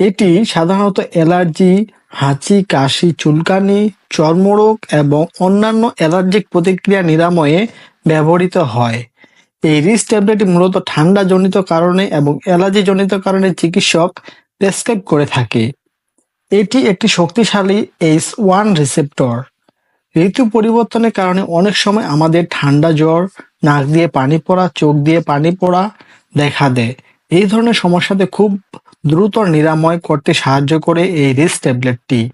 এটি সাধারণত অ্যালার্জি, হাঁচি, কাশি, চুলকানি, চর্মরোগ এবং অন্যান্য অ্যালার্জিক প্রতিক্রিয়া নিরাময়ে ব্যবহৃত হয়। এই রিস ট্যাবলেটটি মূলত ঠান্ডাজনিত কারণে এবং অ্যালার্জিজনিত কারণে চিকিৎসক প্রেসক্রাইব করে থাকে। এটি একটি শক্তিশালী এইচ ওয়ান রিসেপ্টর। ঋতু পরিবর্তনের কারণে অনেক সময় আমাদের ঠান্ডা জ্বর, নাক দিয়ে পানি পড়া, চোখ দিয়ে পানি পড়া দেখা দেয়। এই ধরনের সমস্যাতে খুব দ্রুত নিরাময় করতে সাহায্য করে এই রিস ট্যাবলেটটি।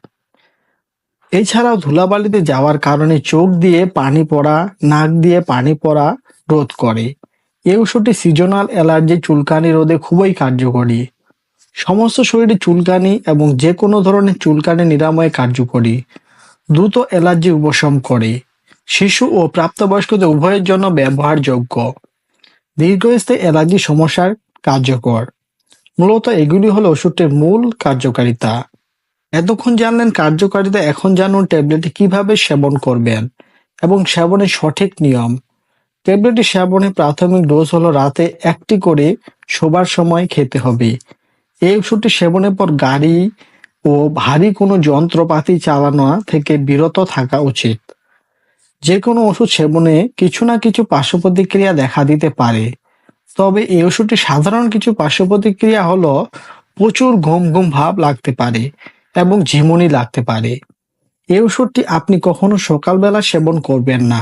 এছাড়াও ধুলাবালিতে যাওয়ার কারণে চোখ দিয়ে পানি পড়া, নাক দিয়ে পানি পড়া রোধ করে। এই ওষুধটি সিজনাল অ্যালার্জি চুলকানি রোধে খুবই কার্যকরী। সমস্ত শরীরে চুলকানি এবং যে কোনো ধরনের চুলকানি নিরাময়ে কার্যকরী। দ্রুত অ্যালার্জি উপশম করে। শিশু ও প্রাপ্তবয়স্কদের উভয়ের জন্য ব্যবহারযোগ্য। দীর্ঘস্থায়ী অ্যালার্জি সমস্যার কার্যকর। মূলত এগুলি হলো ওষুধটির মূল কার্যকারিতা। এতক্ষণ জানলেন কার্যকারিতা এখন জানুন ট্যাবলেটটি কীভাবে সেবন করবেন এবং সেবনের সঠিক নিয়ম। ট্যাবলেটটি সেবনে প্রাথমিক ডোজ হলো রাতে একটি করে শোবার সময় খেতে হবে। এই ওষুধটি সেবনের পর গাড়ি ও ভারী কোনো যন্ত্রপাতি চালানো থেকে বিরত থাকা উচিত। যে কোনো ওষুধ সেবনে কিছু না কিছু পার্শ্ব প্রতিক্রিয়া দেখা দিতে পারে। তবে এই ওষুধটি সাধারণ কিছু পার্শ্ব প্রতিক্রিয়া হলো প্রচুর ঘুম ঘুম ভাব লাগতে পারে এবং ঝিমুনি লাগতে পারে। এই ওষুধটি আপনি কখনো সকালবেলা সেবন করবেন না।